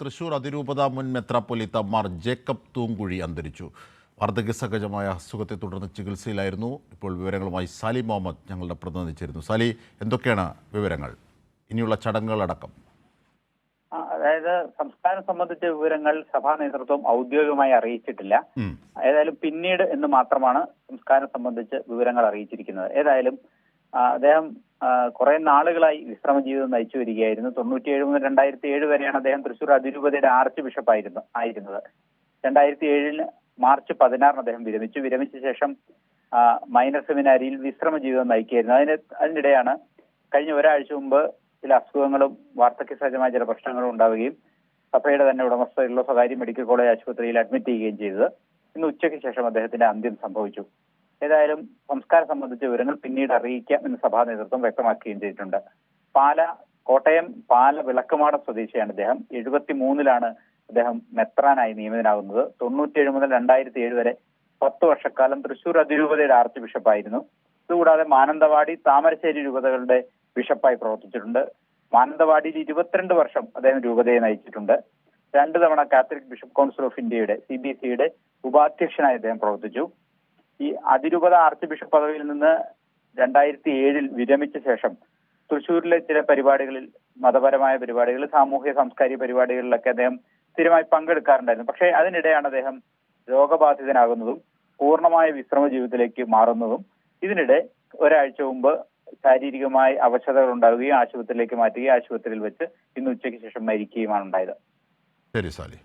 തൃശൂർ അതിരൂപത മുൻ മെത്രാപ്പൊലിത്ത മാർ ജേക്കബ് തൂങ്കുഴി അന്തരിച്ചു. വാർദ്ധക്യസഹജമായ അസുഖത്തെ തുടർന്ന് ചികിത്സയിലായിരുന്നു. ഇപ്പോൾ വിവരങ്ങളുമായി സാലി മുഹമ്മദ് ഞങ്ങളുടെ പ്രതിനിധി ചേരുന്നു സാലി എന്തൊക്കെയാണ് വിവരങ്ങൾ? ഇനിയുള്ള ചടങ്ങുകളടക്കം. അതായത് സംസ്കാരം സംബന്ധിച്ച വിവരങ്ങൾ സഭാ നേതൃത്വം ഔദ്യോഗികമായി അറിയിച്ചിട്ടില്ല. ഏതായാലും പിന്നീട് എന്ന് മാത്രമാണ് സംസ്കാരം സംബന്ധിച്ച് വിവരങ്ങൾ അറിയിച്ചിരിക്കുന്നത്. ഏതായാലും അദ്ദേഹം കുറെ നാളുകളായി വിശ്രമ ജീവിതം നയിച്ചു വരികയായിരുന്നു. തൊണ്ണൂറ്റിയേഴ് മുതൽ രണ്ടായിരത്തി ഏഴ് വരെയാണ് അദ്ദേഹം തൃശൂർ അതിരൂപതയുടെ ആർച്ച് ബിഷപ്പായിരുന്നു ആയിരുന്നത്. രണ്ടായിരത്തി ഏഴിന് മാർച്ച് പതിനാറിന് അദ്ദേഹം വിരമിച്ചു. വിരമിച്ച ശേഷം മൈനർ സെമിനാരിയിൽ വിശ്രമ ജീവിതം നയിക്കുകയായിരുന്നു. അതിന് അതിനിടെയാണ് കഴിഞ്ഞ ഒരാഴ്ച മുമ്പ് ചില അസുഖങ്ങളും വാർദ്ധക്യ സഹജമായ ചില പ്രശ്നങ്ങളും ഉണ്ടാവുകയും സഭയുടെ തന്നെ ഉടമസ്ഥതയിലുള്ള സ്വകാര്യ മെഡിക്കൽ കോളേജ് ആശുപത്രിയിൽ അഡ്മിറ്റ് ചെയ്യുകയും ചെയ്തത്. ഇന്ന് ഉച്ചയ്ക്ക് ശേഷം അദ്ദേഹത്തിന്റെ അന്ത്യം സംഭവിച്ചു. ഏതായാലും സംസ്കാരം സംബന്ധിച്ച വിവരങ്ങൾ പിന്നീട് അറിയിക്കാം എന്ന് സഭാ നേതൃത്വം വ്യക്തമാക്കുകയും ചെയ്തിട്ടുണ്ട്. പാല കോട്ടയം പാല വിളക്കുമാടം സ്വദേശിയാണ് ഇദ്ദേഹം. എഴുപത്തി മൂന്നിലാണ് അദ്ദേഹം മെത്രാനായി നിയമിതനാകുന്നത്. തൊണ്ണൂറ്റിയേഴ് മുതൽ രണ്ടായിരത്തി ഏഴ് വരെ പത്ത് വർഷക്കാലം തൃശൂർ അതിരൂപതയുടെ ആർച്ച് ബിഷപ്പായിരുന്നു. ഇതുകൂടാതെ മാനന്തവാടി താമരശ്ശേരി രൂപതകളുടെ ബിഷപ്പായി പ്രവർത്തിച്ചിട്ടുണ്ട്. മാനന്തവാടിയിൽ ഇരുപത്തിരണ്ട് വർഷം അദ്ദേഹം രൂപതയെ നയിച്ചിട്ടുണ്ട്. രണ്ടു തവണ കാത്തലിക് ബിഷപ്പ് കൗൺസിൽ ഓഫ് ഇന്ത്യയുടെ സി ബി സിയുടെ ഉപാധ്യക്ഷനായി അദ്ദേഹം പ്രവർത്തിച്ചു. ഈ അതിരൂപത ആർച്ച് ബിഷപ്പ് പദവിയിൽ നിന്ന് രണ്ടായിരത്തി ഏഴിൽ വിരമിച്ച ശേഷം തൃശൂരിലെ ചില പരിപാടികളിൽ മതപരമായ പരിപാടികൾ സാമൂഹ്യ സാംസ്കാരിക പരിപാടികളിലൊക്കെ അദ്ദേഹം സ്ഥിരമായി പങ്കെടുക്കാറുണ്ടായിരുന്നു. പക്ഷേ അതിനിടെയാണ് അദ്ദേഹം രോഗബാധിതനാകുന്നതും പൂർണമായ വിശ്രമ ജീവിതത്തിലേക്ക് മാറുന്നതും ഇതിനിടെ ഒരാഴ്ച മുമ്പ് ശാരീരികമായി അവശതകൾ ഉണ്ടാവുകയും ആശുപത്രിയിലേക്ക് മാറ്റുകയും ആശുപത്രിയിൽ വെച്ച് ഇന്ന് ഉച്ചയ്ക്ക് ശേഷം മരിക്കുകയുമാണ് ഉണ്ടായത്. ശരി സാലി.